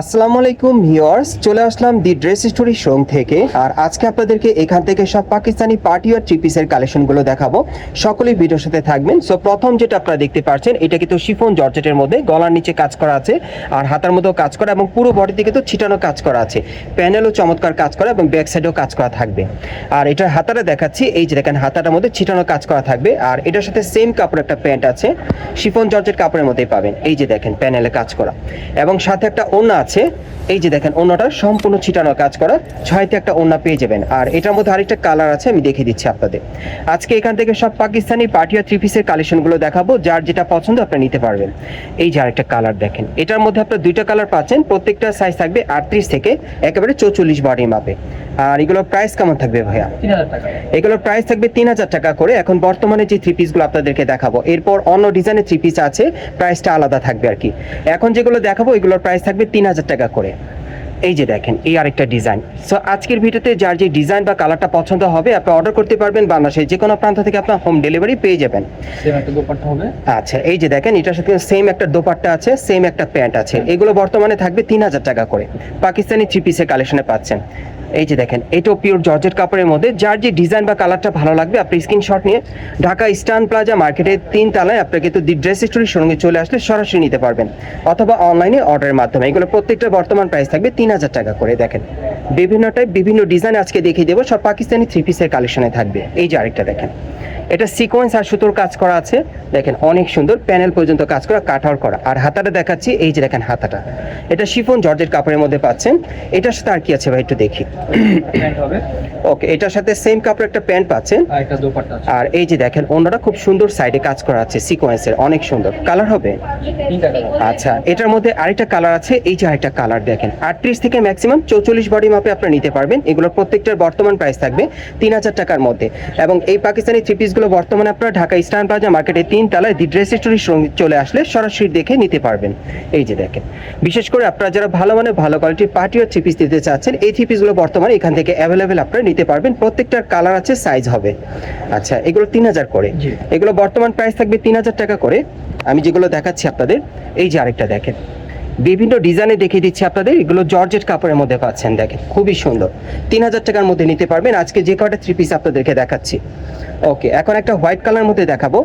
আসসালামু আলাইকুম ভিউয়ার্স, চলে আসলাম দি ড্রেস স্টোরি শোং থেকে। আর আজকে আপনাদেরকে এখান থেকে সব পাকিস্তানি পার্টি আর থ্রি পিসের কালেকশনগুলো দেখাবো। সকলেই ভিডিওর সাথে থাকবেন। সো প্রথম যেটা আপনারা দেখতে পাচ্ছেন, এটা কিন্তু শিফন জর্জেটের মধ্যে গলার নিচে কাজ করা আছে আর হাতার মধ্যেও কাজ করা এবং পুরো বডিতে কিন্তু ছিটানো কাজ করা আছে। প্যানেলও চমৎকার কাজ করা এবং ব্যাক সাইডেও কাজ করা থাকবে। আর এটার হাতাটা দেখাচ্ছি, এই যে দেখেন হাতাটার মধ্যে ছিটানো কাজ করা থাকবে। আর এটার সাথে সেম কাপড় একটা প্যান্ট আছে, শিফন জর্জেট কাপড়ের মধ্যেই পাবেন। এই যে দেখেন প্যানেলে কাজ করা। এবং সাথে একটা ওড়না আছে। এই যে দেখেন ওড়নাটা সম্পূর্ণ ছিটানো কাজ করা। ছয়তে একটা ওড়না পেয়ে যাবেন। আর এটার মধ্যে আরেকটা কালার আছে আমি দেখিয়ে দিচ্ছি আপনাদের। আজকে এখান থেকে সব পাকিস্তানি পার্টি আর থ্রি পিসের কালেকশনগুলো দেখাবো যার যেটা পছন্দ আপনি নিতে পারবেন। এই যে আরেকটা কালার দেখেন এটার মধ্যে আপনার দুইটা কালার পাচ্ছেন প্রত্যেকটা সাইজ থাকবে আটত্রিশ থেকে একেবারে চৌচল্লিশ বডি মাপে আর এগুলোর প্রাইস কেমন থাকবে ভাইয়া? এগুলোর প্রাইস থাকবে তিন হাজার টাকা করে। এখন বর্তমানে যে থ্রি পিসগুলো আপনাদেরকে দেখাবো এরপর অন্য ডিজাইনের থ্রি পিস আছে প্রাইসটা আলাদা থাকবে আর কি। এখন যেগুলো দেখাবো এগুলোর প্রাইস থাকবে তিন হাজার হাজার টাকা করে। এই যে দেখেন এই আরেকটা ডিজাইন সো আজকের ভিডিওতে যার যে ডিজাইন বা কালারটা পছন্দ হবে আপনি অর্ডার করতে পারবেন বাংলাদেশের যে কোনো প্রান্ত থেকে আপনার হোম ডেলিভারি পেয়ে যাবেন। আচ্ছা এই যে দেখেন এটার সাথে সেম একটা দোপাট্টা আছে সেম একটা প্যান্ট আছে। এগুলো বর্তমানে থাকবে তিন হাজার টাকা করে। পাকিস্তানি থ্রি পিসের কালেকশনে পাচ্ছেন। এই যে দেখেন, এটাও পিওর জর্জেট কাপড়ের মধ্যে। যার যে ডিজাইন বা কালারটা ভালো লাগবে, আপনি স্ক্রিনশট নিয়ে ঢাকা ইস্টার্ন প্লাজা মার্কেটের তিন তালায় আপনাকে তো দি ড্রেস স্টোরির সঙ্গে চলে আসলে সরাসরি নিতে পারবেন। অথবা অনলাইনে অর্ডারের মাধ্যমে। এগুলো প্রত্যেকটা বর্তমান প্রাইস থাকবে তিন হাজার টাকা করে, দেখেন। বিভিন্ন টাইপ বিভিন্ন ডিজাইন আজকে দেখিয়ে দেবো। সব পাকিস্তানি থ্রি পিসের কালেকশনে থাকবে। এই যে আরেকটা দেখেন। এটা সিকোয়েন্স আর সুতোর কাজ করা আছে। দেখেন অনেক সুন্দর প্যানেল পর্যন্ত কাজ করা কাটার করা। আর হাতাটা দেখাচ্ছি এই যে দেখেন হাতাটা। এটা শিফন জর্জের কাপড়ের মধ্যে পাচ্ছেন। এটার সাথে আর কি আছে ভাই একটু দেখি। ওকে এটার সাথে সেম কাপড় একটা প্যান্ট পাচ্ছেন। আর একটা দোপাট্টা আছে। আর এই যে দেখেন অন্যটা খুব সুন্দর সাইডে কাজ করা আছে সিকোয়েন্সের অনেক সুন্দর। কালার হবে? আচ্ছা এটার মধ্যে আরেকটা কালার আছে এই যে আরেকটা কালার দেখেন। আটত্রিশ থেকে ম্যাক্সিমাম চৌচল্লিশ বডি মাপে আপনারা নিতে পারবেন। এগুলোর প্রত্যেকটার বর্তমান প্রাইস থাকবে তিন হাজার টাকার মধ্যে। এবং এই পাকিস্তানি থ্রি পিসগুলো বর্তমানে আপনারা ঢাকা ইস্টার্ন প্লাজা মার্কেটে তিন তালায় দি ড্রেস স্টোরির সঙ্গে চলে আসলে সরাসরি দেখে নিতে পারবেন। এই যে দেখেন। বিশেষ করে আপনারা যারা ভালো মানে ভালো কোয়ালিটির পার্টি আর থ্রি পিস দিতে চাচ্ছেন এই থ্রি পিসগুলো বর্তমানে এখান থেকে অ্যাভেলেবেল আপনারা নিতে পারবেন। প্রত্যেকটার কালার আছে সাইজ হবে। আচ্ছা এগুলো তিন হাজার করে। এগুলো বর্তমান প্রাইস থাকবে তিন হাজার টাকা করে। আমি যেগুলো দেখাচ্ছি আপনাদের এই যে আরেকটা দেখেন। বিভিন্ন ডিজাইনে দেখিয়ে দিচ্ছি আপনাদের এগুলো জর্জেট কাপড়ের মধ্যে পাচ্ছেন। দেখেন খুবই সুন্দর। তিন হাজার টাকার মধ্যে নিতে পারবেন। আজকে যে কটা থ্রি পিস আপনাদেরকে দেখাচ্ছি। ওকে এখন একটা হোয়াইট কালার মধ্যে দেখাবো।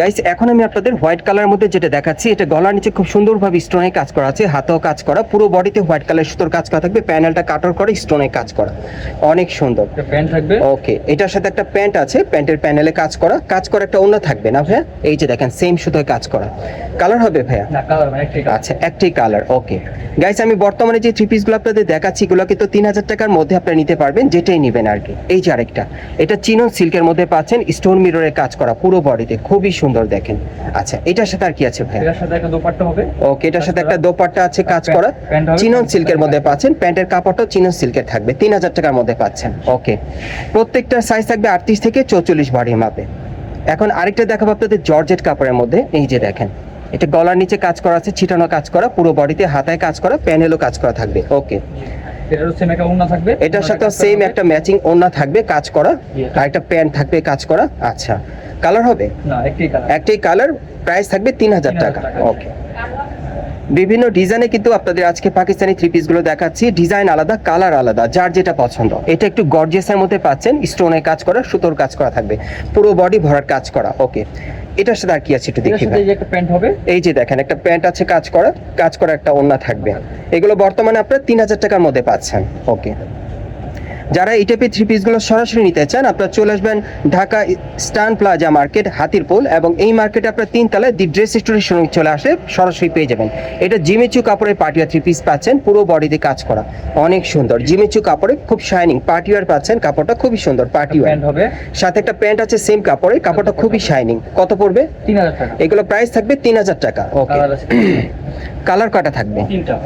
গাইস এখন আমি আপনাদের হোয়াইট কালার মধ্যে যেটা দেখাচ্ছি এটা গলার নিচে খুব সুন্দরভাবে স্টোনে কাজ করা আছে হাতেও কাজ করা পুরো বডিতে হোয়াইট কালার সুতোর কাজ করা থাকবে প্যানেলটা কাটার করে স্টোনে কাজ করা। অনেক সুন্দর। প্যান্ট থাকবে? ওকে এটার সাথে একটা প্যান্ট আছে প্যান্টের প্যানেলে কাজ করা কাজ করা একটা অন্য থাকবে না ভাইয়া? এই যে দেখেন সেম সুতোয় কাজ করা। কালার হবে ভাইয়া? না কালার মানে একটাই কালার আচ্ছা একটাই কালার ওকে গাইস আমি বর্তমানে যে থ্রি পিসগুলো আপনাদের দেখাচ্ছি এগুলো কিন্তু তিন হাজার টাকার মধ্যে আপনারা নিতে পারবেন যেটাই নেবেন আর কি। এই যে আরেকটা এটা চিনন সিল্কের মধ্যে পাচ্ছেন স্টোন মিররের কাজ করা পুরো বডিতে খুবই সুন্দর দেখেন। আচ্ছা এটার সাথে আর কি আছে ভাইয়া? এটার সাথে একটা দোপাট্টা হবে। ওকে এটার সাথে একটা দোপাট্টা আছে কাজ করা। চিনন সিল্কের মধ্যে পাচ্ছেন প্যান্টের কাপড়টাও চিনন সিল্কের থাকবে তিন হাজার টাকার মধ্যে পাচ্ছেন ওকে প্রত্যেকটা সাইজ থাকবে আটত্রিশ থেকে চৌচল্লিশ বাড়ির মাপে। এখন আরেকটা দেখাবো আপনাদের জর্জেট কাপড়ের মধ্যে এই যে দেখেন। এটা গলার নিচে কাজ করা আছে ছিটানো কাজ করা পুরো বডিতে হাতায় কাজ করা প্যানেলও কাজ করা থাকবে। ওকে এটার সাথে সেম একটা ম্যাচিং ওড়না থাকবে কাজ করা। আর একটা প্যান্ট থাকবে কাজ করা। আচ্ছা। কালার হবে? একটাই কালার প্রাইস থাকবে তিন হাজার টাকা। ওকে বিভিন্ন ডিজাইনে কিন্তু আপনাদের আজকে পাকিস্তানি থ্রি পিসগুলো দেখাচ্ছি। ডিজাইন আলাদা কালার আলাদা যার যেটা পছন্দ। এটা একটু গর্জেসের মধ্যে পাচ্ছেন স্টোনের কাজ করা সুতোর কাজ করা থাকবে। পুরো বডি ভরার কাজ করা। ওকে এটার সাথে আর কি আছে একটু দেখি এই যে একটা প্যান্ট হবে। এই যে দেখেন একটা প্যান্ট আছে কাজ করা কাজ করা একটা ওড়না থাকবে। এগুলো বর্তমানে আপনার তিন হাজার টাকার মধ্যে পাচ্ছেন। ওকে যারা এই টাইপের থ্রি পিসগুলো সরাসরি নিতে চান আপনারা চলে আসবেন Dhaka Eastern Plaza market Hatirpool এবং এই মার্কেটে আপনার তিন তলায় দি ড্রেস স্টোরের সঙ্গে চলে আসে সরাসরি পেয়ে যাবেন। এটা জিমিচু কাপড়ের পাটিয়া থ্রি পিস পাচ্ছেন পুরো বডিতে কাজ করা। অনেক সুন্দর। জিমিচু কাপড়ে খুব শাইনিং পাটিওয়ার পাচ্ছেন কাপড়টা খুবই সুন্দর পাটিওয়ার প্যান্ট হবে। সাথে একটা প্যান্ট আছে সেম কাপড়ে কাপড়টা খুবই শাইনিং কত পড়বে? তিন হাজার টাকা। এগুলো প্রাইস থাকবে তিন হাজার টাকা। ওকে কালার কটা থাকবে? তিনটা।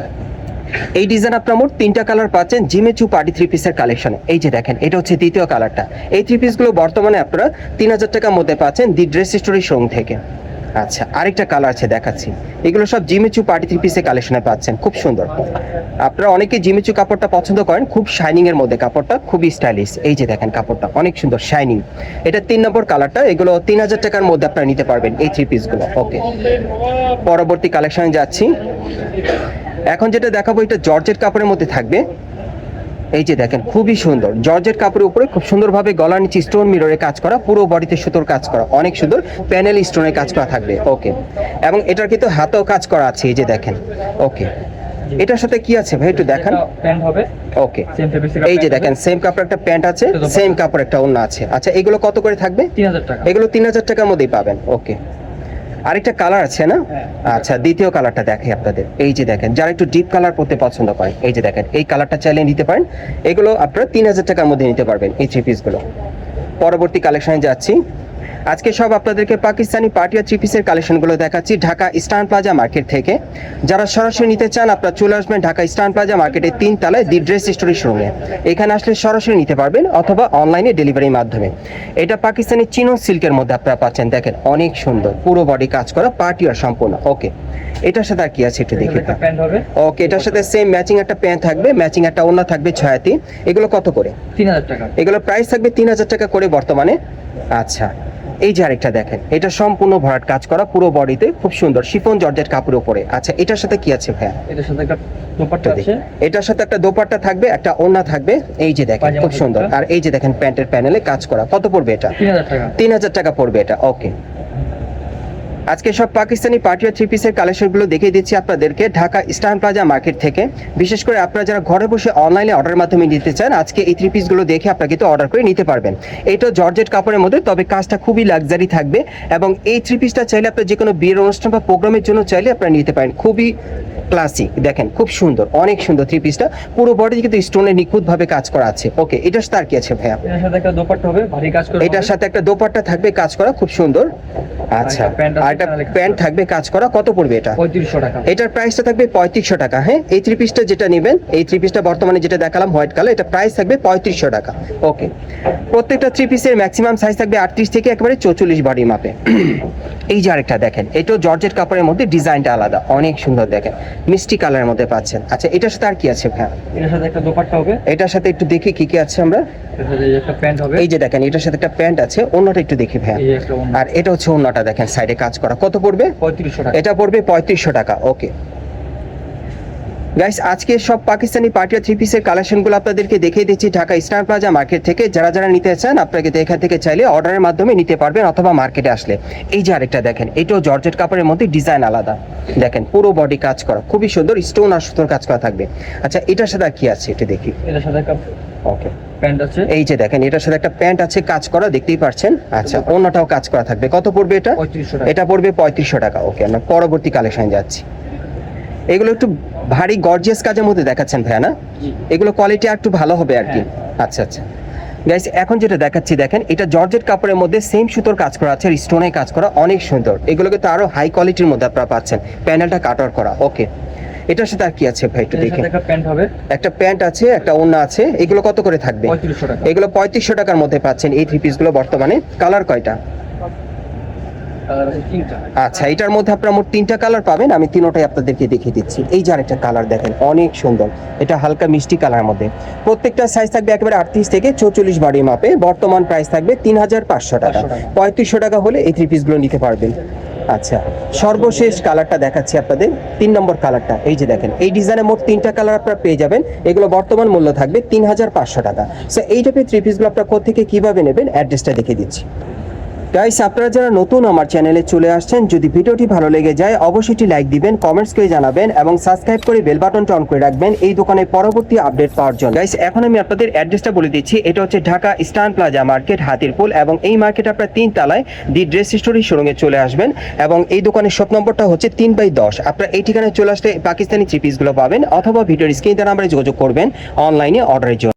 এই ডিজাইন আপনার মোট তিনটা কালার পাচ্ছেন জিমে চু পার্টি থ্রি পিসের কালেকশনে এই যে দেখেন, এটা হচ্ছে দ্বিতীয় কালারটা এই থ্রি পিসগুলো বর্তমানে আপনারা তিন হাজার টাকার মধ্যে পাচ্ছেন দি ড্রেস স্টোরি শোরুম থেকে। আচ্ছা আরেকটা কালার আছে দেখাচ্ছি। এগুলো সব জিমেচু পার্টি থ্রি পিসে কালেকশনে পাচ্ছেন, খুব সুন্দর। আপনারা অনেকে জিমেচু কাপড়টা পছন্দ করেন, খুব শাইনিং এর মধ্যে কাপড়টা, খুবই স্টাইলিশ এই যে দেখেন কাপড়টা, অনেক সুন্দর শাইনিং এটা তিন নম্বর কালারটা এগুলো তিন হাজার টাকার মধ্যে আপনারা নিতে পারবেন এই থ্রি পিসগুলো ওকে পরবর্তী কালেকশনে যাচ্ছি। এখন যেটা দেখাবো, এটা জর্জেট কাপড়ের মধ্যে থাকবে। এই যে দেখেন খুবই সুন্দর। জর্জেট কাপড়ের উপরে খুব সুন্দরভাবে গলার নিচে স্টোন মিররে কাজ করা পুরো বডিতে সুতোর কাজ করা। অনেক সুন্দর প্যানেল স্টোনের কাজ করা থাকবে। ওকে এবং এটার কিন্তু হাতেও কাজ করা আছে এই যে দেখেন। ওকে এটার সাথে কি আছে ভাই একটু দেখান। প্যান্ট হবে। ওকে এই যে দেখেন সেম কাপড় একটা প্যান্ট আছে সেম কাপড় একটা অন্য আছে। আচ্ছা এগুলো কত করে থাকবে? তিন হাজার টাকা। এগুলো তিন হাজার টাকার মধ্যেই পাবেন। ওকে আরেকটা কালার আছে না? হ্যাঁ। আচ্ছা দ্বিতীয় কালারটা দেখে আপনাদের। এই যে দেখেন যারা একটু ডিপ কালার পরতে পছন্দ করে এই যে দেখেন এই কালারটা চাইলে নিতে পারেন। এগুলো আপনারা তিন হাজার টাকার মধ্যে নিতে পারবেন এই থ্রি পিসগুলো পরবর্তী কালেকশনে যাচ্ছি। আজকে সব আপনাদেরকে পাকিস্তানি পার্টি আর থ্রি পিসের কালেকশনগুলো দেখাচ্ছি ঢাকা ইস্টার্ন প্লাজা মার্কেট থেকে। যারা সরাসরি নিতে চান আপনারা চলে আসবেন ঢাকা ইস্টার্ন প্লাজা মার্কেটের তিন তলায় দি ড্রেস স্টোরি শোরুমে এখানে আসলে সরাসরি নিতে পারবেন অথবা অনলাইনে ডেলিভারির মাধ্যমে। এটা পাকিস্তানি চিনো সিল্কের মধ্যে আপনারা পাচ্ছেন। দেখেন অনেক সুন্দর। পুরো বডি কাজ করা পার্টি আর সম্পূর্ণ। ওকে এটার সাথে আর কি আছে একটু দেখি ওকে এটার সাথে সেম ম্যাচিং একটা প্যান্ট থাকবে। ম্যাচিং একটা ওড়না থাকবে ছয়াতি এগুলো কত করে? তিন হাজার টাকা। এগুলো প্রাইস থাকবে তিন হাজার টাকা করে বর্তমানে। আচ্ছা। এই যে আরেকটা দেখেন এটা সম্পূর্ণ ভরাট কাজ করা পুরো বডিতে খুব সুন্দর শিফন জর্জেট কাপড়ের উপরে। আচ্ছা এটার সাথে কি আছে ভাইয়া? এটার সাথে একটা দোপাট্টা আছে। এটার সাথে একটা দোপাট্টা থাকবে একটা ওড়না থাকবে এই যে দেখেন খুব সুন্দর। আর এই যে দেখেন প্যান্টের প্যানেলে কাজ করা কত পড়বে এটা? তিন হাজার টাকা। তিন হাজার টাকা পড়বে এটা ওকে আজকে সব পাকিস্তানি পার্টি আর থ্রি পিসের কালেকশনগুলো দেখিয়ে দিচ্ছি আপনাদেরকে ঢাকা ইস্টার্ন প্লাজা মার্কেট থেকে। বিশেষ করে আপনারা যারা ঘরে বসে অনলাইনে অর্ডারের মাধ্যমে নিতে চান আজকে এই থ্রি পিসগুলো দেখে আপনারা কিন্তু অর্ডার করে নিতে পারবেন। এটা জর্জেট কাপড়ের মধ্যে তবে কাজটা খুবই লাক্সারি থাকবে এবং এই থ্রি পিসটা চাইলে আপনার যে কোনো বিয়ের অনুষ্ঠান বা প্রোগ্রামের জন্য চাইলে আপনারা নিতে পারেন। খুবই ক্লাসিক দেখেন খুব সুন্দর অনেক সুন্দর থ্রি পিসটা পুরো বডি কিন্তু স্টোনে নিখুঁতভাবে কাজ করা আছে। ওকে এটার আর কি আছে ভাইয়া? এটার সাথে একটা দোপাট্টা হবে ভারী কাজ করে এটার সাথে একটা দোপাট্টা থাকবে কাজ করা খুব সুন্দর। আচ্ছা আর একটা প্যান্ট থাকবে কাজ করা কত পড়বে এটা? পঁয়ত্রিশশো টাকা। এটার প্রাইসটা থাকবে পঁয়ত্রিশশো টাকা হ্যাঁ? এই থ্রি পিসটা যেটা নেবেন এই থ্রি পিসটা বর্তমানে যেটা দেখালাম হোয়াইট কালার এটা প্রাইস থাকবে পঁয়ত্রিশশো টাকা। ওকে প্রত্যেকটা থ্রি পিসের ম্যাক্সিমাম সাইজ থাকবে আটত্রিশ থেকে একেবারে চৌচল্লিশ বডি মাপে এই যে আরেকটা দেখেন এটাও জর্জেট কাপড়ের মধ্যে ডিজাইনটা আলাদা অনেক সুন্দর দেখেন। মিষ্টি কালারের মধ্যে পাচ্ছেন। আচ্ছা এটার সাথে আর কি আছে এটার সাথে একটা দোপাট্টা হবে। এটার সাথে একটু দেখি কি কি আছে আমরা। এই যে দেখেন এটার সাথে একটা প্যান্ট আছে অন্যটা একটু দেখি ওড়না। আর এটা হচ্ছে অন্যটা দেখেন সাইডে কাজ করা। কত পড়বে? পঁয়ত্রিশশো টাকা। এটা পড়বে পঁয়ত্রিশশো টাকা ওকে। গাইস আজকে সব পাকিস্তানি পার্টি আর থ্রি পিসের কালেকশনগুলো আপনাদেরকে দেখিয়ে দিচ্ছি ঢাকা স্টার প্লাজা মার্কেট থেকে। যারা যারা নিতে চান আপনাকে এখান থেকে চাইলে অর্ডারের মাধ্যমে নিতে পারবেন অথবা মার্কেটে আসলে। এই যে আরেকটা দেখেন এটাও জর্জেট কাপড়ের মধ্যে ডিজাইন আলাদা। দেখেন পুরো বডি কাজ করা। খুবই সুন্দর স্টোন আর সুতোর কাজ করা থাকবে। আচ্ছা এটার সাথে কি আছে? এটা দেখি। এটার সাথে ওকে প্যান্ট আছে? এই যে দেখেন এটার সাথে একটা প্যান্ট আছে কাজ করা দেখতেই পাচ্ছেন আচ্ছা অন্যটাও কাজ করা থাকবে। কত পড়বে এটা? এটা পড়বে পঁয়ত্রিশশো টাকা ওকে আমরা পরবর্তী কালেকশন যাচ্ছি। এগুলো একটু ভারী গর্জিয়াস কাজের মধ্যে দেখাচ্ছেন ভাইয়া না? এগুলো কোয়ালিটি একটু ভালো হবে আর কি। হ্যাঁ। আচ্ছা আচ্ছা। গাইস এখন যেটা দেখাচ্ছি দেখেন এটা জর্জেট কাপড়ের মধ্যে সেম সুতোর কাজ করা আছে আর স্টোনে কাজ করা অনেক সুন্দর। এগুলোকে তো আরও হাই কোয়ালিটির মধ্যে আপনারা পাচ্ছেন। প্যানেলটা কাটার করা ওকে এটার সাথে আর কি আছে ভাই একটু দেখেন একটা প্যান্ট হবে। একটা প্যান্ট আছে একটা ওড়না আছে এগুলো কত করে থাকবে? এগুলো পঁয়ত্রিশশো টাকার মধ্যে পাচ্ছেন এই থ্রি পিসগুলো বর্তমানে। কালার কয়টা? আচ্ছা এটার মধ্যে আপনারা মোট তিনটা কালার পাবেন আমি তিনোটাই আপনাদেরকে দেখিয়ে দিচ্ছি। এই যে আরেকটা কালার দেখেন অনেক সুন্দর। এটা হালকা মিষ্টি কালার মধ্যে। প্রত্যেকটা সাইজ থাকবে একেবারে আটত্রিশ থেকে চৌচল্লিশ বাড়ি মাপে বর্তমান প্রাইস থাকবে তিন হাজার পাঁচশো টাকা। 500 টাকা। পঁয়ত্রিশশো টাকা হলে এই থ্রি পিসগুলো নিতে পারবেন। আচ্ছা সর্বশেষ কালারটা দেখাচ্ছি আপনাদের। তিন নম্বর কালারটা, এই যে দেখেন, এই ডিজাইনে মোট তিনটা কালার আপনারা পেয়ে যাবেন। এগুলো বর্তমান মূল্য থাকবে তিন হাজার পাঁচশো টাকা। সো এই টাইপের থ্রি পিসগুলো আপনারা কোথেকে কীভাবে নেবেন অ্যাড্রেসটা দেখে দিচ্ছি। গাইস আপনারা যারা নতুন আমার চ্যানেলে চলে আসছেন, যদি ভিডিওটি ভালো লেগে যায়, অবশ্যই লাইক দিবেন কমেন্টস করে জানাবেন, এবং সাবস্ক্রাইব করে বেল বাটনটা অন করে রাখবেন। এই দোকানের পরবর্তী আপডেট পাওয়ার জন্য। গাইস এখন আমি আপনাদের অ্যাড্রেসটা বলে দিচ্ছি। এটা হচ্ছে Dhaka Eastern Plaza market Hatirpool, এবং এই মার্কেট আপনার তিন তলায় দি ড্রেস স্টোরি শোরুমে চলে আসবেন, এবং এই দোকানের শপ নম্বরটা হচ্ছে তিন বাই দশ। আপনারা এই ঠিকানায় চলে আসলে পাকিস্তানি থ্রি পিসগুলো পাবেন, অথবা ভিডিওর স্ক্রিন দ্বারা আমরা যোগাযোগ করবেন অনলাইনে অর্ডারের জন্য।